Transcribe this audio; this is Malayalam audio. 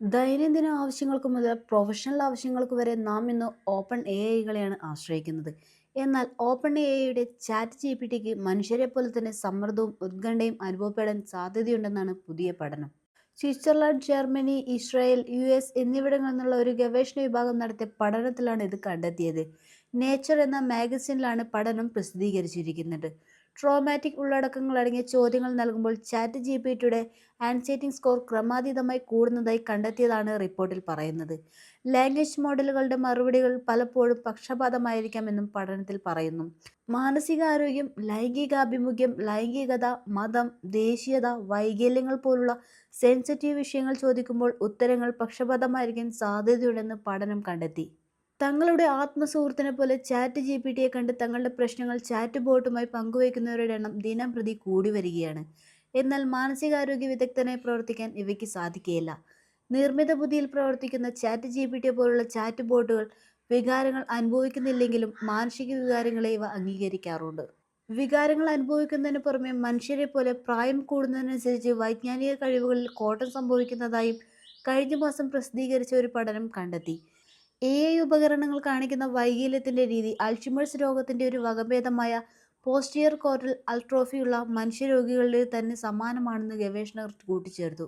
ദൈനംദിന ആവശ്യങ്ങൾക്ക് മുതൽ പ്രൊഫഷണൽ ആവശ്യങ്ങൾക്ക് വരെ നാം ഇന്ന് ഓപ്പൺ എ ഐകളെയാണ് ആശ്രയിക്കുന്നത്. എന്നാൽ ഓപ്പൺ എ ഐയുടെ ചാറ്റ് ജി പി ടിക്ക് മനുഷ്യരെ പോലെ തന്നെ സമ്മർദ്ദവും ഉത്കണ്ഠയും അനുഭവപ്പെടാൻ സാധ്യതയുണ്ടെന്നാണ് പുതിയ പഠനം. Switzerland Germany Israel U S എന്നിവിടങ്ങളിൽ നിന്നുള്ള ഒരു ഗവേഷണ വിഭാഗം നടത്തിയ പഠനത്തിലാണ് ഇത് കണ്ടെത്തിയത്. നേച്ചർ എന്ന മാഗസിനിലാണ് പഠനം പ്രസിദ്ധീകരിച്ചിരിക്കുന്നത്. ട്രോമാറ്റിക് ഉള്ളടക്കങ്ങൾ അടങ്ങിയ ചോദ്യങ്ങൾ നൽകുമ്പോൾ ചാറ്റ് ജി പി ടിയുടെ ആൻസൈറ്റിംഗ് സ്കോർ ക്രമാതീതമായി കൂടുന്നതായി കണ്ടെത്തിയതാണ് റിപ്പോർട്ടിൽ പറയുന്നത്. ലാംഗ്വേജ് മോഡലുകളുടെ മറുപടികൾ പലപ്പോഴും പക്ഷപാതമായിരിക്കാമെന്നും പഠനത്തിൽ പറയുന്നു. മാനസികാരോഗ്യം ലൈംഗികാഭിമുഖ്യം ലൈംഗികത മതം ദേശീയത വൈകല്യങ്ങൾ പോലുള്ള സെൻസിറ്റീവ് വിഷയങ്ങൾ ചോദിക്കുമ്പോൾ ഉത്തരങ്ങൾ പക്ഷപാതമായിരിക്കാൻ സാധ്യതയുണ്ടെന്ന് പഠനം കണ്ടെത്തി. തങ്ങളുടെ ആത്മസുഹൃത്തിനെ പോലെ ചാറ്റ് ജി പി ടിയെ കണ്ട് തങ്ങളുടെ പ്രശ്നങ്ങൾ ചാറ്റ് ബോട്ടുമായി പങ്കുവയ്ക്കുന്നവരുടെ എണ്ണം ദിനം പ്രതി കൂടി വരികയാണ്. എന്നാൽ മാനസികാരോഗ്യ വിദഗ്ധനായി പ്രവർത്തിക്കാൻ ഇവയ്ക്ക് സാധിക്കുകയില്ല. നിർമ്മിത ബുദ്ധിയിൽ പ്രവർത്തിക്കുന്ന ചാറ്റ് ജി പി ടി പോലുള്ള ചാറ്റ് ബോട്ടുകൾ വികാരങ്ങൾ അനുഭവിക്കുന്നില്ലെങ്കിലും മാനസിക വികാരങ്ങളെ ഇവ അംഗീകരിക്കാറുണ്ട്. വികാരങ്ങൾ അനുഭവിക്കുന്നതിന് പുറമെ മനുഷ്യരെ പോലെ പ്രായം കൂടുന്നതിനനുസരിച്ച് വൈജ്ഞാനിക കഴിവുകളിൽ കോട്ടം സംഭവിക്കുന്നതായും കഴിഞ്ഞ മാസം പ്രസിദ്ധീകരിച്ച ഒരു പഠനം കണ്ടെത്തി. എ ഐ ഉപകരണങ്ങൾ കാണിക്കുന്ന വൈകല്യത്തിന്റെ രീതി അൾഷിമേഴ്സ് രോഗത്തിന്റെ ഒരു വകഭേദമായ പോസ്റ്റിയർ കോർട്ടൽ അൾട്രോഫിയുള്ള മനുഷ്യരോഗികളുടെ തന്നെ സമാനമാണെന്ന് ഗവേഷകർ കൂട്ടിച്ചേർത്തു.